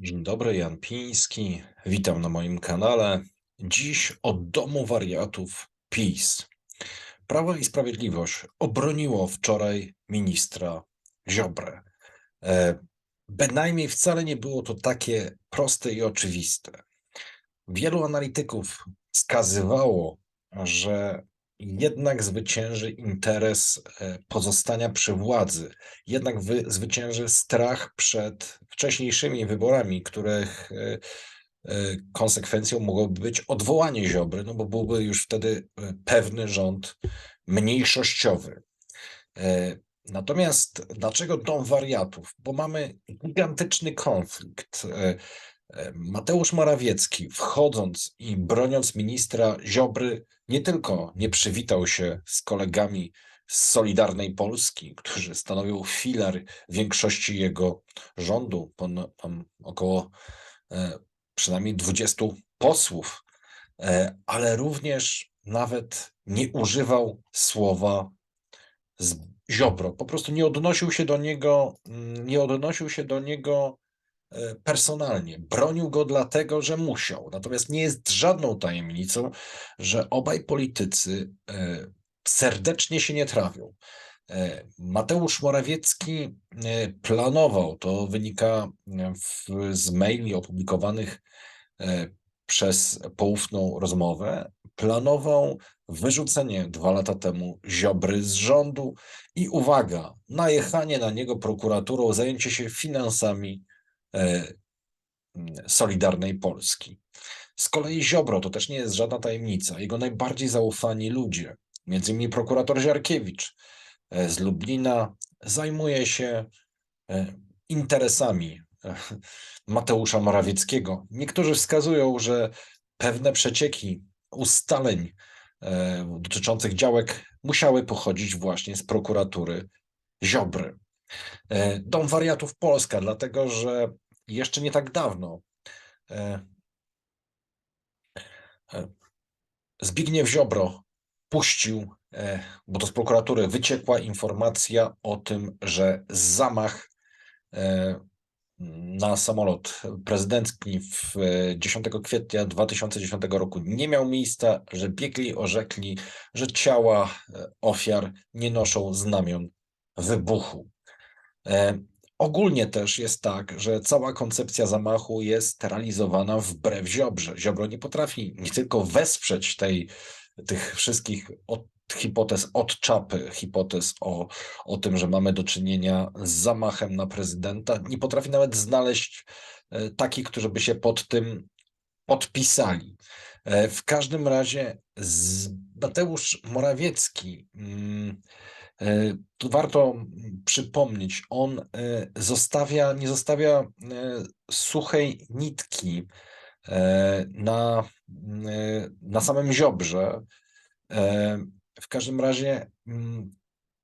Dzień dobry, Jan Piński. Witam na moim kanale. Dziś od domu wariatów PiS. Prawo i Sprawiedliwość obroniło wczoraj ministra Ziobrę. E, Bynajmniej wcale nie było to takie proste i oczywiste. Wielu analityków wskazywało, że jednak zwycięży interes e, pozostania przy władzy, jednak wy, zwycięży strach przed wcześniejszymi wyborami, których e, e, konsekwencją mogłoby być odwołanie Ziobry, no bo byłby już wtedy pewny rząd mniejszościowy. Natomiast dlaczego dom wariatów? Bo mamy gigantyczny konflikt. Mateusz Morawiecki, wchodząc i broniąc ministra Ziobry, nie tylko nie przywitał się z kolegami z Solidarnej Polski, którzy stanowią filar większości jego rządu, pon- około e, przynajmniej 20 posłów, e, ale również nawet nie używał słowa z Ziobro. Po prostu nie odnosił się do niego, mm, nie odnosił się do niego personalnie. Bronił go dlatego, że musiał. Natomiast nie jest żadną tajemnicą, że obaj politycy e, serdecznie się nie trawią. E, Mateusz Morawiecki e, planował, to wynika e, w, z maili opublikowanych e, przez poufną rozmowę, planował wyrzucenie dwa lata temu Ziobry z rządu i uwaga, najechanie na niego prokuraturą, zajęcie się finansami e, Solidarnej Polski. Z kolei Ziobro to też nie jest żadna tajemnica. Jego najbardziej zaufani ludzie, między innymi prokurator Ziarkiewicz e, z Lublina, zajmuje się e, interesami e, Mateusza Morawieckiego. Niektórzy wskazują, że pewne przecieki ustaleń e, dotyczących działek musiały pochodzić właśnie z prokuratury Ziobry. E, Dom Wariatów Polska, dlatego że jeszcze nie tak dawno e, e, Zbigniew Ziobro puścił, e, bo to z prokuratury wyciekła informacja o tym, że zamach na samolot prezydencki w e, 10 kwietnia 2010 roku nie miał miejsca, że biegli orzekli, że ciała ofiar nie noszą znamion wybuchu. Ogólnie też jest tak, że cała koncepcja zamachu jest realizowana wbrew Ziobrze. Ziobro nie potrafi nie tylko wesprzeć tej, tych wszystkich od, hipotez od czapy, hipotez o, o tym, że mamy do czynienia z zamachem na prezydenta, nie potrafi nawet znaleźć e, takich, którzy by się pod tym podpisali. E, W każdym razie Mateusz Morawiecki, mm, tu warto przypomnieć, on e, zostawia, nie zostawia e, suchej nitki e, na, e, na samym Ziobrze. E, W każdym razie mm,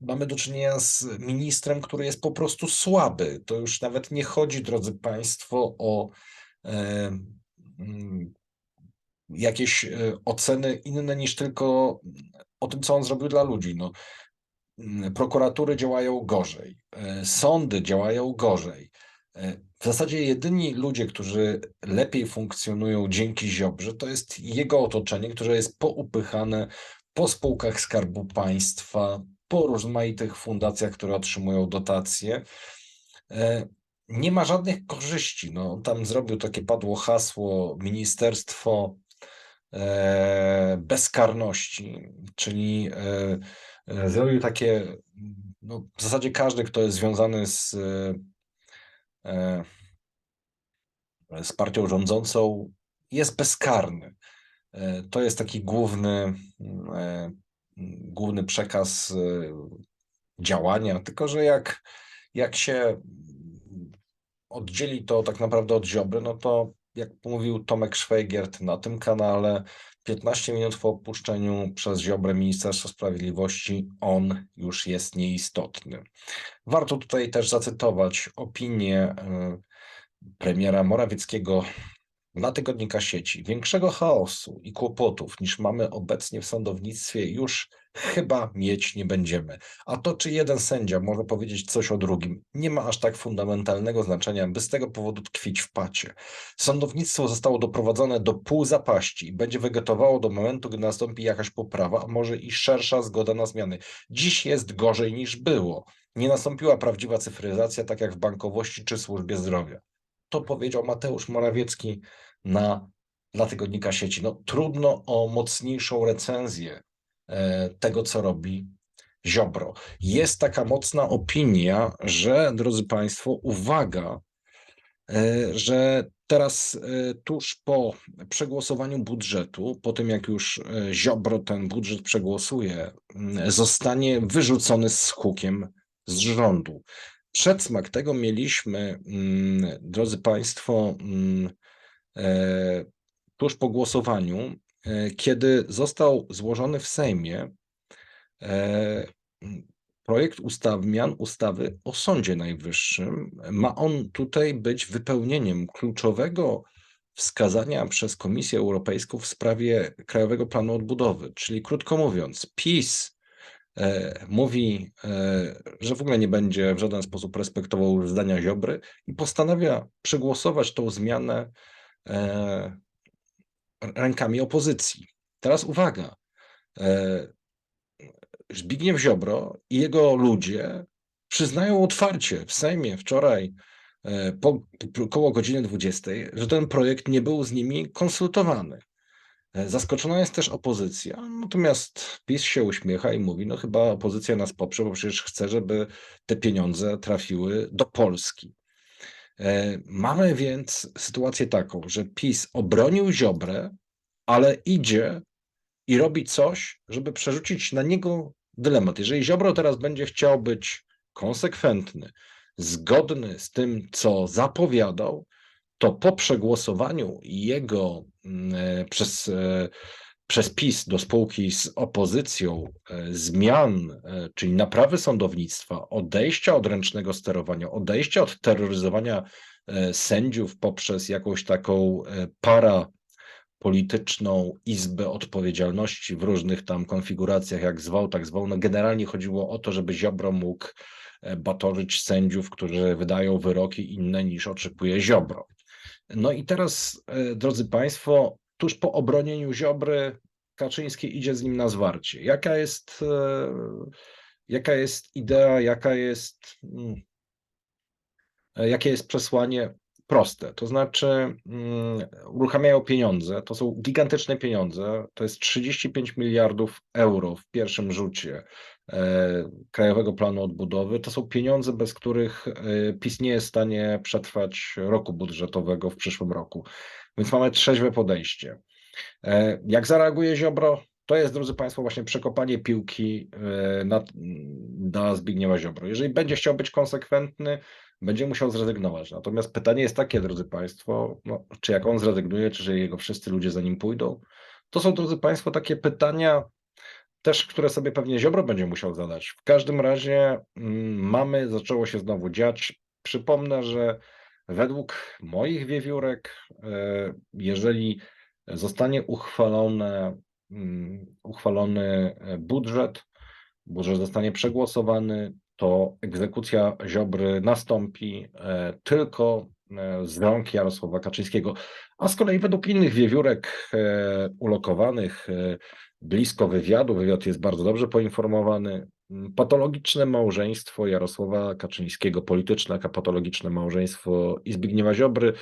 mamy do czynienia z ministrem, który jest po prostu słaby. To już nawet nie chodzi, drodzy Państwo, o e, mm, jakieś e, oceny inne niż tylko o tym, co on zrobił dla ludzi. No, prokuratury działają gorzej, e, sądy działają gorzej. E, W zasadzie jedyni ludzie, którzy lepiej funkcjonują dzięki Ziobrze, to jest jego otoczenie, które jest poupychane po spółkach Skarbu Państwa, po rozmaitych fundacjach, które otrzymują dotacje. E, Nie ma żadnych korzyści. No, tam zrobił takie padło hasło Ministerstwo Bezkarności, czyli e, e, zrobił takie, no, w zasadzie każdy, kto jest związany z, e, z partią rządzącą, jest bezkarny. E, To jest taki główny, e, główny przekaz e, działania, tylko że jak, jak się oddzieli to tak naprawdę od Ziobry, no to jak mówił Tomek Szwajgiert na tym kanale, 15 minut po opuszczeniu przez Ziobrę Ministerstwa Sprawiedliwości on już jest nieistotny. Warto tutaj też zacytować opinię e, premiera Morawieckiego dla tygodnika sieci. Większego chaosu i kłopotów niż mamy obecnie w sądownictwie już chyba mieć nie będziemy. A to, czy jeden sędzia może powiedzieć coś o drugim, nie ma aż tak fundamentalnego znaczenia, by z tego powodu tkwić w pacie. Sądownictwo zostało doprowadzone do półzapaści i będzie wegetowało do momentu, gdy nastąpi jakaś poprawa, a może i szersza zgoda na zmiany. Dziś jest gorzej niż było. Nie nastąpiła prawdziwa cyfryzacja, tak jak w bankowości czy służbie zdrowia. To powiedział Mateusz Morawiecki na, dla tygodnika sieci. No, trudno o mocniejszą recenzję e, tego, co robi Ziobro. Jest taka mocna opinia, że, drodzy Państwo, uwaga, e, że teraz e, tuż po przegłosowaniu budżetu, po tym jak już Ziobro ten budżet przegłosuje, zostanie wyrzucony z hukiem z rządu. Przedsmak tego mieliśmy, mm, drodzy Państwo, mm, e, tuż po głosowaniu, e, kiedy został złożony w Sejmie e, projekt ustaw, zmian ustawy o Sądzie Najwyższym. Ma on tutaj być wypełnieniem kluczowego wskazania przez Komisję Europejską w sprawie Krajowego Planu Odbudowy. Czyli krótko mówiąc, PiS mówi, e, że w ogóle nie będzie w żaden sposób respektował zdania Ziobry i postanawia przegłosować tą zmianę e, rękami opozycji. Teraz uwaga. E, Zbigniew Ziobro i jego ludzie przyznają otwarcie w Sejmie wczoraj e, po około godziny 20, że ten projekt nie był z nimi konsultowany. E, Zaskoczona jest też opozycja, natomiast PiS się uśmiecha i mówi, no chyba opozycja nas poprze, bo przecież chce, żeby te pieniądze trafiły do Polski. E, Mamy więc sytuację taką, że PiS obronił Ziobrę, ale idzie i robi coś, żeby przerzucić na niego dylemat. Jeżeli Ziobro teraz będzie chciał być konsekwentny, zgodny z tym, co zapowiadał, to po przegłosowaniu jego mm, e, przez, e, przez PiS do spółki z opozycją e, zmian, czyli naprawy sądownictwa, odejścia od ręcznego sterowania, odejścia od terroryzowania sędziów poprzez jakąś taką para polityczną izbę odpowiedzialności w różnych tam konfiguracjach, jak zwał, tak zwał. No generalnie chodziło o to, żeby Ziobro mógł batorzyć sędziów, którzy wydają wyroki inne niż oczekuje Ziobro. No i teraz, e, drodzy Państwo, tuż po obronieniu Ziobry Kaczyński idzie z nim na zwarcie. Jaka jest, e, jaka jest idea, jaka jest, mm, e, jakie jest przesłanie? Proste, to znaczy mm, uruchamiają pieniądze, to są gigantyczne pieniądze, to jest 35 miliardów euro w pierwszym rzucie e, Krajowego Planu Odbudowy. To są pieniądze, bez których e, PiS nie jest w stanie przetrwać roku budżetowego w przyszłym roku. Więc mamy trzeźwe podejście. E, Jak zareaguje Ziobro? To jest, drodzy Państwo, właśnie przekopanie piłki e, na, na Zbigniewa Ziobro. Jeżeli będzie chciał być konsekwentny, będzie musiał zrezygnować. Natomiast pytanie jest takie, drodzy Państwo, no, czy jak on zrezygnuje, czy że jego wszyscy ludzie za nim pójdą? To są, drodzy Państwo, takie pytania też, które sobie pewnie Ziobro będzie musiał zadać. W każdym razie mm, mamy, zaczęło się znowu dziać. Przypomnę, że według moich wiewiórek, e, jeżeli zostanie uchwalone, mm, uchwalony e, budżet, budżet zostanie przegłosowany, to egzekucja Ziobry nastąpi e, tylko e, z rąk Jarosława Kaczyńskiego. A z kolei według innych wiewiórek e, ulokowanych blisko wywiadu, wywiad jest bardzo dobrze poinformowany, patologiczne małżeństwo Jarosława Kaczyńskiego, polityczne, patologiczne małżeństwo i Zbigniewa Ziobry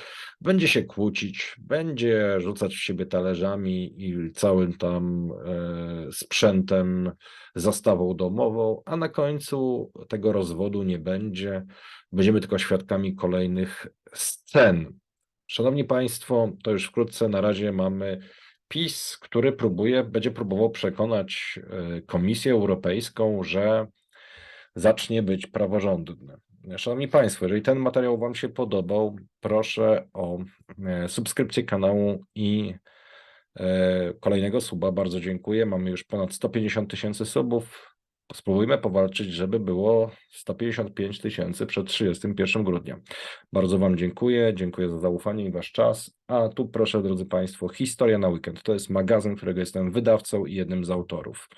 będzie się kłócić, będzie rzucać w siebie talerzami i całym tam e, sprzętem, zastawą domową, a na końcu tego rozwodu nie będzie. Będziemy tylko świadkami kolejnych scen. Szanowni Państwo, to już wkrótce na razie mamy PiS, który próbuje, będzie próbował przekonać e, Komisję Europejską, że zacznie być praworządny. Szanowni Państwo, jeżeli ten materiał Wam się podobał, proszę o e, subskrypcję kanału i e, kolejnego suba. Bardzo dziękuję. Mamy już ponad 150 tysięcy subów. Spróbujmy powalczyć, żeby było 155 tysięcy przed 31 grudnia. Bardzo Wam dziękuję. Dziękuję za zaufanie i Wasz czas. A tu proszę, drodzy Państwo, Historia na weekend. To jest magazyn, którego jestem wydawcą i jednym z autorów.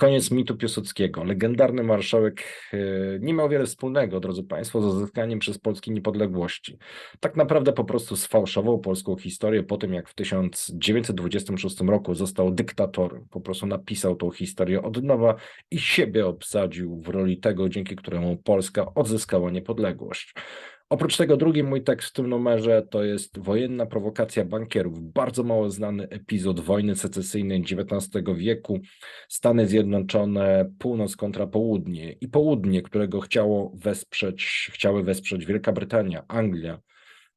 Koniec mitu Piłsudskiego. Legendarny marszałek e, nie miał wiele wspólnego, drodzy Państwo, z uzyskaniem przez Polski niepodległości. Tak naprawdę po prostu sfałszował polską historię po tym, jak w 1926 roku został dyktatorem. Po prostu napisał tą historię od nowa i siebie obsadził w roli tego, dzięki któremu Polska odzyskała niepodległość. Oprócz tego drugi mój tekst w tym numerze to jest wojenna prowokacja bankierów. Bardzo mało znany epizod wojny secesyjnej XIX wieku. Stany Zjednoczone, północ kontra południe i południe, którego chciało wesprzeć, chciały wesprzeć Wielka Brytania, Anglia,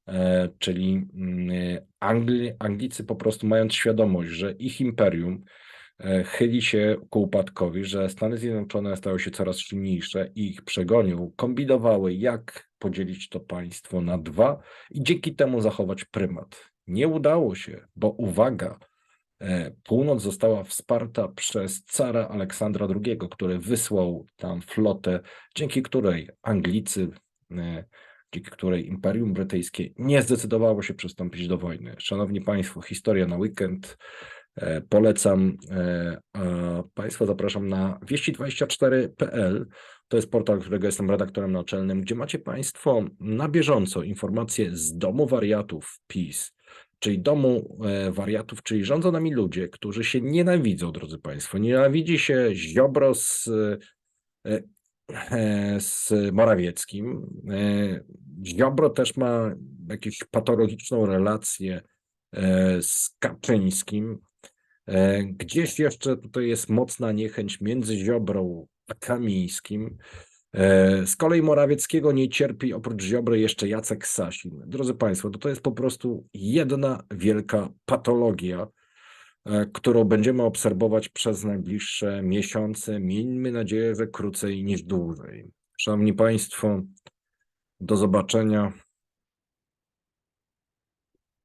e, czyli mm, Angli, Anglicy po prostu mając świadomość, że ich imperium e, chyli się ku upadkowi, że Stany Zjednoczone stały się coraz silniejsze i ich przegonią, kombinowały jak podzielić to państwo na dwa i dzięki temu zachować prymat. Nie udało się, bo uwaga, e, północ została wsparta przez cara Aleksandra II, który wysłał tam flotę, dzięki której Anglicy, e, dzięki której Imperium Brytyjskie nie zdecydowało się przystąpić do wojny. Szanowni Państwo, historia na weekend. E, Polecam, Państwa zapraszam na wieści24.pl. To jest portal, którego jestem redaktorem naczelnym, gdzie macie Państwo na bieżąco informacje z domu wariatów PiS, czyli domu e, wariatów, czyli rządzą nami ludzie, którzy się nienawidzą, drodzy Państwo. Nienawidzi się Ziobro z, e, e, z Morawieckim. Ziobro też ma jakąś patologiczną relację z Kaczyńskim. Gdzieś jeszcze tutaj jest mocna niechęć między Ziobrą Kamińskim. E, Z kolei Morawieckiego nie cierpi oprócz Ziobry jeszcze Jacek Sasin. Drodzy Państwo, to, to jest po prostu jedna wielka patologia, e, którą będziemy obserwować przez najbliższe miesiące. Miejmy nadzieję, że krócej niż dłużej. Szanowni Państwo, do zobaczenia.